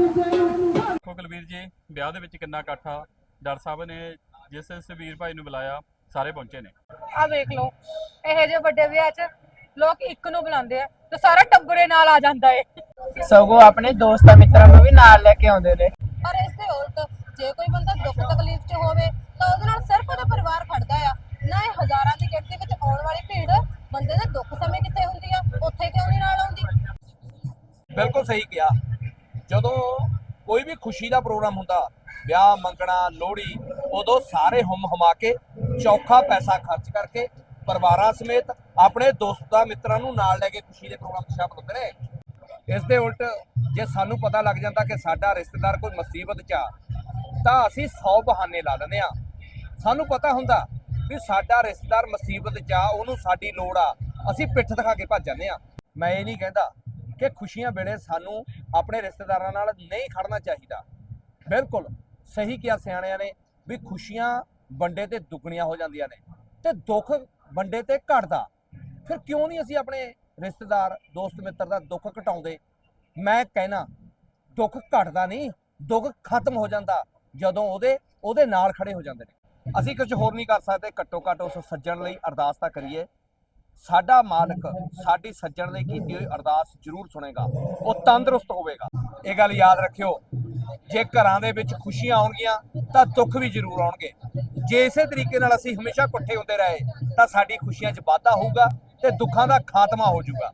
ਦੇਖੋ ਕੁਲਵੀਰ ਜੀ ਵਿਆਹ ਦੇ ਵਿੱਚ ਕਿੰਨਾ ਇਕੱਠ। ਡਾਕਟਰ ਸਾਹਿਬ ਨੇ ਜਿਸ ਵੀਰ ਭਾਈ ਨੂੰ ਬੁਲਾਇਆ ਸਾਰੇ ਪਹੁੰਚੇ ਨੇ। ਆ ਵੇਖ ਲਓ ਇਹੋ ਜਿਹੇ ਵੱਡੇ ਵਿਆਹ 'ਚ ਲੋਕ ਇੱਕ ਨੂੰ ਬੁਲਾਉਂਦੇ ਆ ਤੇ ਸਾਰਾ ਟੱਬਰੇ ਨਾਲ ਆ ਜਾਂਦਾ ਏ। ਸਗੋਂ ਆਪਣੇ ਦੋਸਤਾਂ ਮਿੱਤਰਾਂ ਨੂੰ ਵੀ ਨਾਲ ਲੈ ਕੇ ਆਉਂਦੇ ਨੇ। ਪਰ ਇਸ ਦੇ ਉਲਟ ਜੇ ਕੋਈ ਬੰਦਾ ਦੁੱਖ ਤਕਲੀਫ 'ਚ ਹੋਵੇ ਤਾਂ ਉਹਦੇ ਨਾਲ ਸਿਰਫ ਉਹਦਾ ਪਰਿਵਾਰ ਖੜਦਾ ਆ। ਨਾ ਇਹ ਹਜ਼ਾਰਾਂ ਦੀ ਗਿਣਤੀ ਵਿੱਚ ਆਉਣ ਵਾਲੀ ਭੀੜ ਬੰਦੇ ਦੇ ਦੁੱਖ ਸਮੇਂ ਕਿੱਥੇ ਹੁੰਦੀ ਆ? ਉੱਥੇ ਕਿਉਂ ਨਹੀਂ ਨਾਲ ਆਉਂਦੀ? ਬਿਲਕੁਲ ਸਹੀ ਕਿਹਾ। ਜਦੋਂ ਕੋਈ ਵੀ ਖੁਸ਼ੀ ਦਾ ਪ੍ਰੋਗਰਾਮ ਹੁੰਦਾ, ਵਿਆਹ, ਮੰਗਣਾ, ਲੋਹੜੀ, ਉਦੋਂ ਸਾਰੇ ਹੁਮ ਹਮਾ ਕੇ ਚੌਖਾ ਪੈਸਾ ਖਰਚ ਕਰਕੇ ਪਰਿਵਾਰਾਂ ਸਮੇਤ ਆਪਣੇ ਦੋਸਤਾਂ ਮਿੱਤਰਾਂ ਨੂੰ ਨਾਲ ਲੈ ਕੇ ਖੁਸ਼ੀ ਦੇ ਪ੍ਰੋਗਰਾਮ 'ਚ ਸ਼ਾਮਲ ਹੁੰਦੇ ਨੇ ਇਸ ਦੇ ਉਲਟ ਜੇ ਸਾਨੂੰ ਪਤਾ ਲੱਗ ਜਾਂਦਾ ਕਿ ਸਾਡਾ ਰਿਸ਼ਤੇਦਾਰ ਕੋਈ ਮੁਸੀਬਤ 'ਚ ਆ, ਤਾਂ ਅਸੀਂ 100 ਬਹਾਨੇ ਲਾ ਲੈਂਦੇ ਆ ਸਾਨੂੰ ਪਤਾ ਹੁੰਦਾ ਵੀ ਸਾਡਾ ਰਿਸ਼ਤੇਦਾਰ ਮੁਸੀਬਤ 'ਚ ਆ, ਉਹਨੂੰ ਸਾਡੀ ਲੋੜ ਆ, ਅਸੀਂ ਪਿੱਠ ਦਿਖਾ ਕੇ ਭੱਜ ਜਾਂਦੇ ਆ ਮੈਂ ਇਹ ਨਹੀਂ ਕਹਿੰਦਾ ਕਿ ਖੁਸ਼ੀਆਂ ਵੇਲੇ ਸਾਨੂੰ ਆਪਣੇ ਰਿਸ਼ਤੇਦਾਰਾਂ ਨਾਲ ਨਹੀਂ ਖੜਨਾ ਚਾਹੀਦਾ। ਬਿਲਕੁਲ ਸਹੀ ਕਿਹਾ ਸਿਆਣਿਆਂ ਨੇ ਵੀ ਖੁਸ਼ੀਆਂ ਵੰਡੇ ਤੇ ਦੁੱਗਣੀਆਂ ਹੋ ਜਾਂਦੀਆਂ ਨੇ ਤੇ ਦੁੱਖ ਵੰਡੇ ਤੇ ਘਟਦਾ। ਫਿਰ ਕਿਉਂ ਨਹੀਂ ਅਸੀਂ ਆਪਣੇ ਰਿਸ਼ਤੇਦਾਰ, ਦੋਸਤ, ਮਿੱਤਰ ਦਾ ਦੁੱਖ ਘਟਾਉਂਦੇ? ਮੈਂ ਕਹਿਣਾ, ਦੁੱਖ ਘਟਦਾ ਨਹੀਂ, ਦੁੱਖ ਖਤਮ ਹੋ ਜਾਂਦਾ ਜਦੋਂ ਉਹਦੇ ਉਹਦੇ ਨਾਲ ਖੜੇ ਹੋ ਜਾਂਦੇ ਨੇ। ਅਸੀਂ ਕੁਝ ਹੋਰ ਨਹੀਂ ਕਰ ਸਕਦੇ ਘੱਟੋ ਘੱਟ ਉਸ ਸੱਜਣ ਲਈ ਅਰਦਾਸ ਤਾਂ ਕਰੀਏ। ਸਾਡਾ ਮਾਲਕ ਸਾਡੀ ਸੱਜਣ ਲਈ ਕੀਤੀ ਹੋਈ ਅਰਦਾਸ ਜ਼ਰੂਰ ਸੁਣੇਗਾ, ਉਹ ਤੰਦਰੁਸਤ ਹੋਵੇਗਾ। ਇਹ ਗੱਲ ਯਾਦ ਰੱਖਿਓ, ਜੇ ਘਰਾਂ ਦੇ ਵਿੱਚ ਖੁਸ਼ੀਆਂ ਆਉਣਗੀਆਂ, ਤਾਂ ਦੁੱਖ ਵੀ ਜ਼ਰੂਰ ਆਉਣਗੇ। ਜੇ ਇਸੇ ਤਰੀਕੇ ਨਾਲ ਅਸੀਂ ਹਮੇਸ਼ਾ ਇਕੱਠੇ ਹੁੰਦੇ ਰਹੇ, ਤਾਂ ਸਾਡੀ ਖੁਸ਼ੀਆਂ 'ਚ ਵਾਧਾ ਹੋਊਗਾ ਤੇ ਦੁੱਖਾਂ ਦਾ ਖਾਤਮਾ ਹੋ ਜਾਊਗਾ।